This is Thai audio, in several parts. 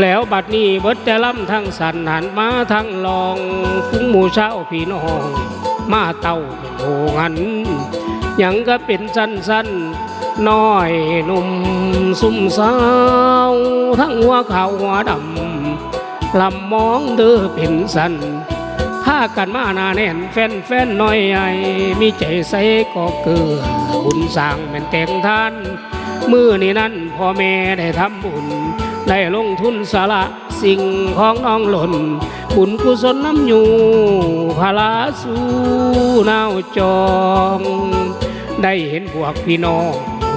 แล้วบัดนี้เบิดแต่ลำทั้งสันหันมาทั้งลองฟุ้งหมู่เช้าพี่น้อง มาเต้าเป็นโหงันยังก็เป็นสั้นสั้นน้อยหนุ่มซุ่มสาวทั้งหัวขาวหัวดำลำมองเด้อเป็นสันพากันมาหนาแน่นแฟนแฟนน้อยใหญ่มีใจใสก็เกลือบุญสร้างแม่นแต่งท่าน มือนี้นั้นพ่อแม่ได้ทำบุญได้ลงทุนสละสิ่งของน้องหล่น บุญกุศลน้ำอยู่พาลาสู่นาวจอง ได้เห็นพวกพี่น้อง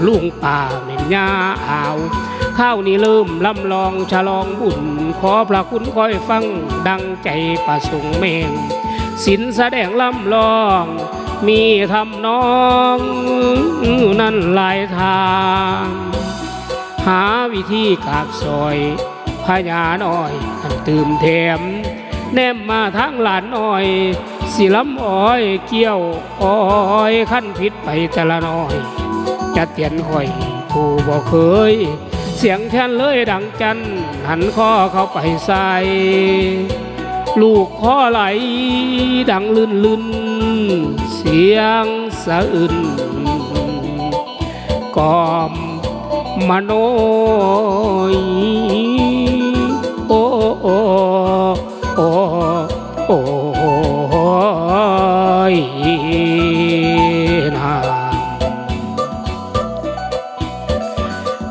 ลุงป่าเม่นยาอาว ข้าวนี้เริ่มลำลองฉลองบุญ ขอพระคุณคอยฟังดังใจประสงค์เมงสินแสดงลำลอง มีทำน้องนั่นหลายทาง หาวิธีกาบซอยพญาน้อยอันตื่มแถม แนมมาทางหลานน้อย สิลำอ้อยเกี่ยวอ้อยขั้นผิดไปแต่ละน้อย จะเตียนคอยผู้บ่เคย เสียงแค่นเลยดังจันหันข้อเข้าไปใส่ลูกข้อไหลดังลื่นลื่น สียงสะอื่นกอมมโนยโอโอโอโอยนา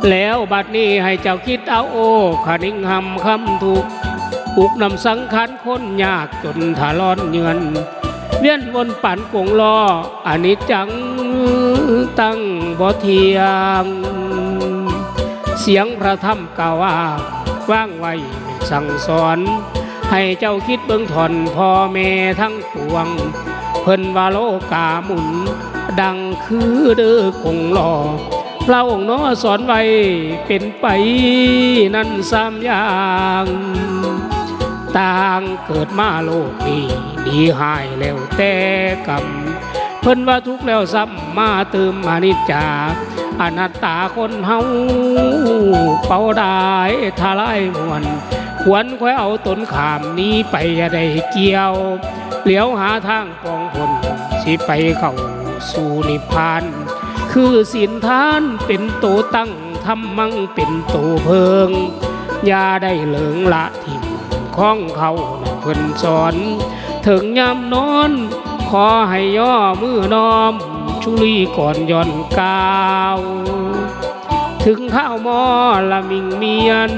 แล้วบัดนี้ให้เจ้าคิดเอาโอ้ขนิงหำคำถูกอุกนำสังขารคนยากจนถาลอนเยือน เวียนวนปั่นกงล้ออันนี้จังตั้งบ่เทียง เสียงพระธรรมกล่าวว่าว่างไว้สั่งสอน ให้เจ้าคิดเบิ่งถอนพ่อแม่ทั้งปวง เพิ่นว่าโลกาหมุน ดังคือเด้อกงล้อพระองค์น้อสอนไว้เป็นไปนั่นสามอย่าง ต่างเกิดมาโลกนี้ดีหายแล้วแต่กรรมเพิ่นว่าทุกแล้วซ้ำมาเติมมานิจจาอนัตตาคนเฮาเป่าได้ทลายมวนควรค่อยเอาตนขามนี้ไปอย่าได้เกี่ยว เหลียวหาทางปองผลสิไปเข้าสู่นิพพาน คือสินทานเป็นโตตั้งทำมั่งเป็นโตเพิง อย่าได้เหลิงละทิม ของเขานั่นเพิ่นสอน ถึงยามนอน ขอให้ย่อมือน้อม ชุลีก่อนย่อนกาวถึงข้าวหมอละมิงเมียน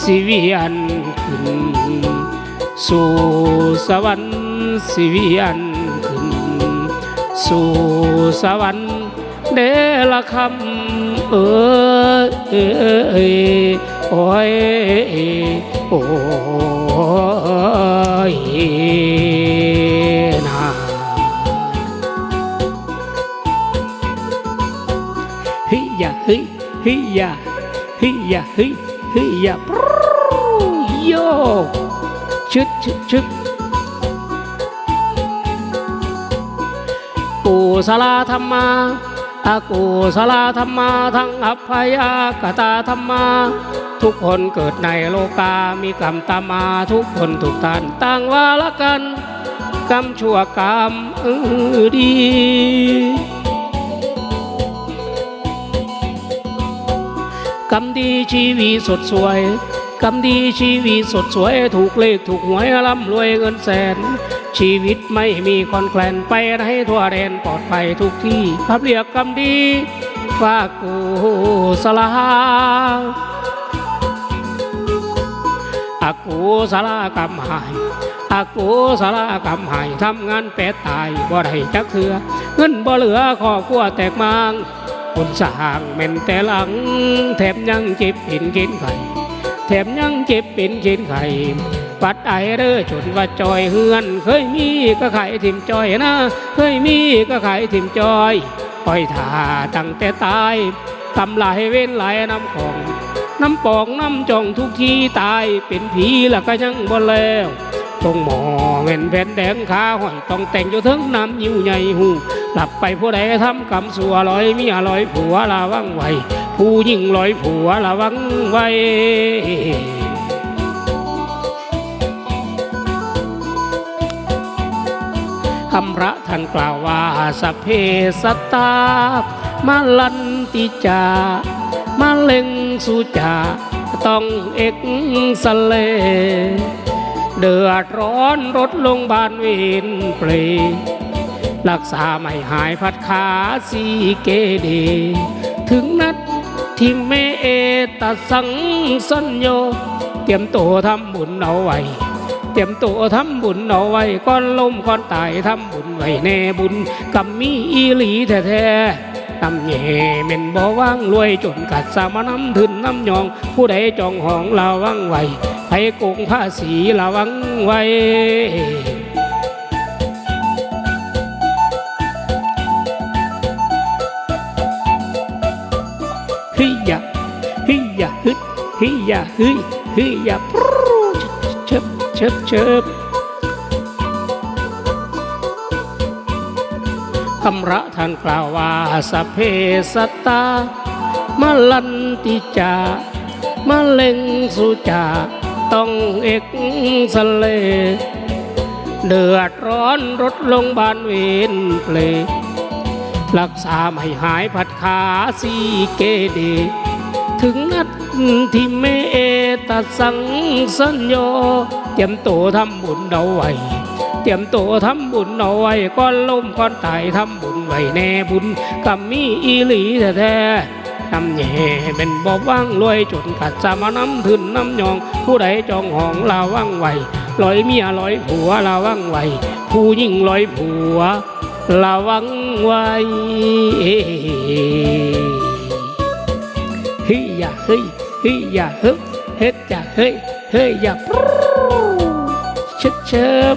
สิเวียนขึ้น สู่สวรรค์สิเวียนขึ้น สู่สวรรค์เดละคำเออเอยโอ้ย โอ้ยนาเฮ้ยน่าฮ้ยเฮ้ยอย่าฮ้ยาฮ้ยเฮ้ยาปรูโยชึดชึดชึดกูสลาธรรมา อากูสลาธรรมาทั้งอัพยากตาธรรมา ทุกคนเกิดในโลกา มีกรรมตามมาทุกคนทุกท่านต่างว่าละกันกรรมชั่วกรรมดีกรรมดีชีวีสดสวย กรรมดีชีวีสดสวยถูกเลขถูกหวยร่ำรวยเงินแสน ชีวิตไม่มีคอนแคลนไปให้ทั่วแดนปลอดภัยทุกที่พับเรียกกรรมดีฝากกูสลาอากูสลากรรมหายอากูสลากรรมหายทำงานแปดตายบ่ได้จักเถือเงินบ่เหลือขอกัวแตกมางคนสร้างแม่นแต่หลัง แถมยังจ็บเป็นกณฑ์ไข่ แถมยังเจ็บเป็นเกณฑ์ไข่ปัดไอเร่อจนว่าจอยเฮือน เคยมีก็ไข่ทิ่มจอยนะ เคยมีก็ไข่ทิ่มจอยปล่อยท่าตั้งแต่ตายทำลายเว้นหลายน้ำของ น้ำปองน้ำจองทุกทีตายเป็นผีละก็ยังบ่แล้ว ตรงหมอเว้นแผ่นแดงขาห้อยต้องแต่งอยู่เทั้งน้ำยิ้วใหญ่หูหลับไปผู้ใดทำกรรมสัวลอยมียลอยผัวระวังไวผู้ยิ่งลอยผัวระวังไวคำพระท่านกล่าวว่าสัพเพสตตามาลันติจามาเล็งสุจาต้องเอกสเล เดือดร้อนรถลงบานเวนเปรรักษาไม่หายพัดขาสีเกเด ถึงนัดที่เมเอตสังสัญโย เตรียมตัวทำบุญเอาไว้ เตรียมตัวทำบุญเอาไว้ก่อนล้มก่อนตายทำบุญไว้แน่บุญกำมีอีหลีแท้ๆ ตำแย่เม่นบ่ว่างรวยจนกัดสามน้ำถึนน้ำยอง ผู้ใดจองห้องระวังไว้ไผโกงภาษีระวังไว้ฮิยะฮิยะฮึฮิยะฮึยฮิยะปรูเชิบเชิบเชิบ คำระท่านกล่าวว่าสเพสตามลันติจามะเล็งสุจาต้องเอกสเล เดือดร้อนรถลงบานเวนเพลรักษาไม่หายผัดขาสีเกเดถึงนัดที่เมตสังสัญโยเตรียมตัวทำบุญเอาไว้ เตรียมตัวทำบุญเอาไว้ก่อนล้มก่อนตายทำบุญไว้แน่บุญกำมีอีหลีแท้น้ำแย่เป็นบอบว่างรวยจนกัดสามน้ำถึนน้ำยอง ผู้ใดจองห้องลาว่างไหวลอยเมียลอยผัวลาว่างไหวผู้ยิ่งลอยผัวระวังไว้เฮ้ยอย่าเฮ้ยเฮ้ยอย่าเฮ้ยเฮ็ดอย่าเฮ้ยเฮ้ยอย่าเชิบเชิบ